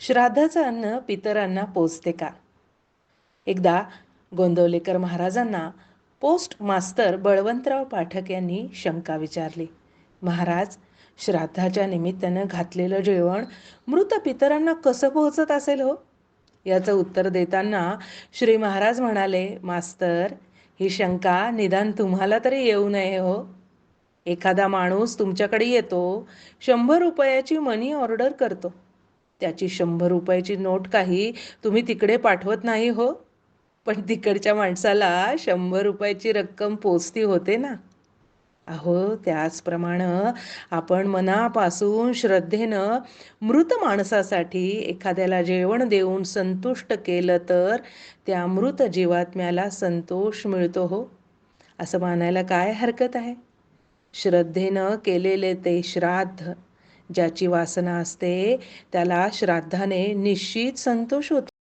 श्राद्धाचं अन्न पितरांना पोचते का? एकदा गोंदवलेकर महाराजांना पोस्ट मास्तर बळवंतराव पाठक यांनी शंका विचारली. महाराज श्राद्धाच्या निमित्तानं घातलेलं जेवण मृत पितरांना कसं पोहोचत असेल हो? याचं उत्तर देताना श्री महाराज म्हणाले मास्तर ही शंका निदान तुम्हाला तरी येऊ नये हो. एखादा माणूस तुमच्याकडे येतो शंभर रुपयाची मनी ऑर्डर करतो. त्याची शंभर रुपयाची नोट काही तुम्ही तिकडे पाठवत नाही हो. पण तिकडच्या माणसाला शंभर रुपयाची रक्कम पोचती होते ना. अहो त्याचप्रमाणे आपण मनापासून श्रद्धेनं मृत माणसासाठी एखाद्याला जेवण देऊन संतुष्ट केलं तर त्या मृत जीवात्म्याला संतोष मिळतो हो. असं मानायला काय हरकत आहे? श्रद्धेनं केलेले ते श्राद्ध. ज्याची वासना असते त्याला श्राद्धाने निश्चित संतोष होतो.